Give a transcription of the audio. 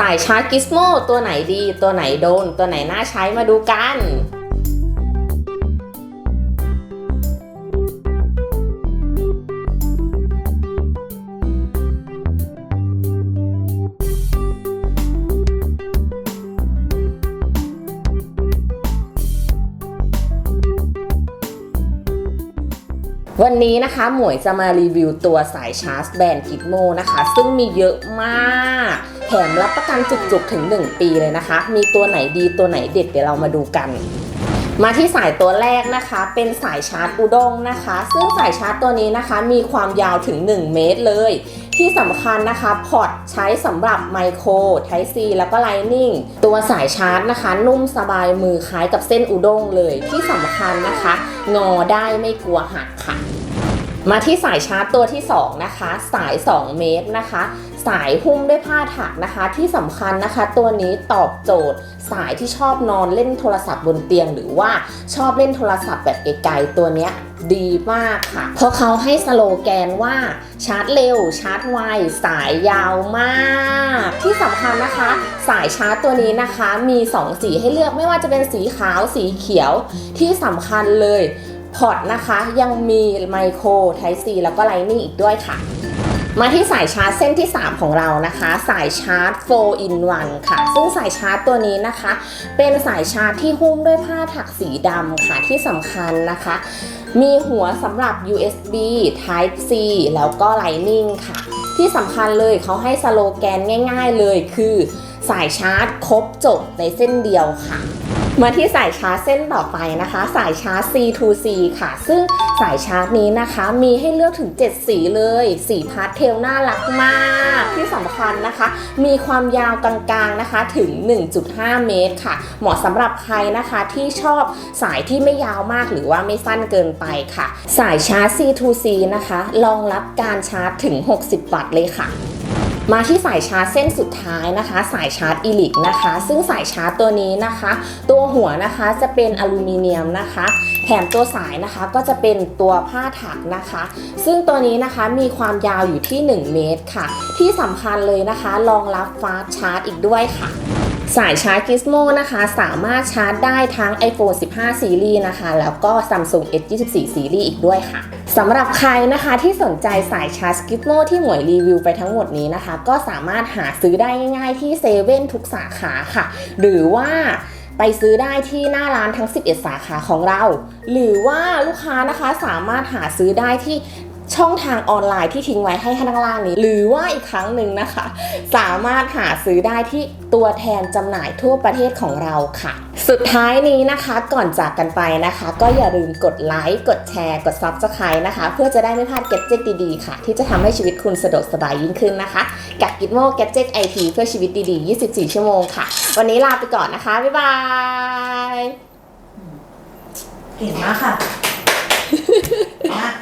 สายชาร์จกิสโมตัวไหนดี ตัวไหนโดน ตัวไหนน่าใช้มาดูกัน วันนี้นะคะหมวยจะมารีวิวตัวสายชาร์จแบรนด์กิ m โมนะคะ ซึ่งมีเยอะมากแถมรับประกันจุกๆถึง 1 ปีเลยนะคะ มีตัวไหนดีตัวไหนเด็ดเดี๋ยวเรามาดูกัน มาที่สายตัวแรกนะคะ เป็นสายชาร์จอุด้งนะคะ ซึ่งสายชาร์จตัวนี้นะคะ มีความยาวถึง 1 เมตรเลย ที่สำคัญนะคะพอร์ตใช้สำหรับไมโครไทซีแล้วก็ไลนิ่งตัวสายชาร์จนะคะ นุ่มสบายมือคล้ายกับเส้นอุด้งเลย ที่สำคัญนะคะ งอได้ไม่กลัวหักค่ะ มาที่สายชาร์จตัวที่ 2 นะคะ สาย 2 เมตรนะคะ สายหุ้มด้วยผ้าถักนะคะ ที่สำคัญนะคะ ตัวนี้ตอบโจทย์ สายที่ชอบนอนเล่นโทรศัพท์บนเตียง หรือว่าชอบเล่นโทรศัพท์แบบไกลๆตัวเนี้ยดีมากค่ะ เพราะเขาให้สโลแกนว่าชาร์จเร็ว ชาร์จไว สายยาวมาก ที่สำคัญนะคะ สายชาร์จตัวนี้นะคะ มี 2 สีให้เลือกไม่ว่าจะเป็นสีขาวสีเขียวที่สำคัญเลย พอร์ตนะคะยังมีไมโครไทซีแล้วก็ไลนิ่งอีกด้วยค่ะ มาที่สายชาร์จเส้นที่ 3 ของเรานะคะ สายชาร์จ4 in 1ค่ะ ซึ่งสายชาร์จตัวนี้นะคะ เป็นสายชาร์จที่หุ้มด้วยผ้าถักสีดำค่ะที่สำคัญนะคะ มีหัวสำหรับ USB Type C แล้วก็ Lightning ค่ะ ที่สำคัญเลยเขาให้สโลแกนง่าย ๆ เลยคือ สายชาร์จครบจบในเส้นเดียวค่ะ มาที่สายชาร์จเส้นต่อไปนะคะ สายชาร์จ C2C ค่ะ ซึ่งสายชาร์จนี้นะคะมีให้เลือกถึง 7 สีเลย สีพาสเทลน่ารักมาก ที่สำคัญนะคะ มีความยาวกลางๆนะคะถึง 1.5 เมตรค่ะ เหมาะสำหรับใครนะคะที่ชอบสายที่ไม่ยาวมากหรือว่าไม่สั้นเกินไปค่ะ สายชาร์จ C2C นะคะรองรับการชาร์จถึง 60 วัตต์เลยค่ะ มาที่สายชาร์จเส้นสุดท้ายนะคะ สายชาร์จอีลิกนะคะ ซึ่งสายชาร์จตัวนี้นะคะ ตัวหัวนะคะจะเป็นอลูมิเนียมนะคะแถมตัวสายนะคะก็จะเป็นตัวผ้าถักนะคะ ซึ่งตัวนี้นะคะมีความยาวอยู่ที่ 1 เมตรค่ะ ที่สำคัญเลยนะคะรองรับฟาสชาร์จอีกด้วยค่ะ สายชาร์จ Gizmo นะคะ สามารถชาร์จได้ทั้ง iPhone 15 ซีรีส์นะคะ แล้วก็ Samsung S24 ซีรีส์อีกด้วยค่ะสำหรับใครนะคะที่สนใจสายชาร์จ Gizmo ที่หมวยรีวิวไปทั้งหมดนี้นะคะ ก็สามารถหาซื้อได้ง่ายๆที่เซเว่นทุกสาขาค่ะ หรือว่า ไปซื้อได้ที่หน้าร้านทั้ง 11 สาขาของเรา หรือว่าลูกค้านะคะสามารถหาซื้อได้ที่ช่องทางออนไลน์ที่ทิ้งไว้ให้ข้างล่างนี้ หรือว่าอีกครั้งหนึ่งนะคะ สามารถหาซื้อได้ที่ตัวแทนจำหน่ายทั่วประเทศของเราค่ะ สุดท้ายนี้นะคะก่อนจากกันไปนะคะ ก็อย่าลืมกดไลค์กดแชร์ กด Subscribe นะคะ เพื่อจะได้ไม่พลาดแกดเจ็ตดีๆค่ะ ที่จะทำให้ชีวิตคุณสะดวกสบายยิ่งขึ้นนะคะ กับ Gitmo Gadget IT เพื่อชีวิตดีๆ 24 ชั่วโมงค่ะ วันนี้ลาไปก่อนนะคะ บ๊ายบายเก่งมากค่ะมาก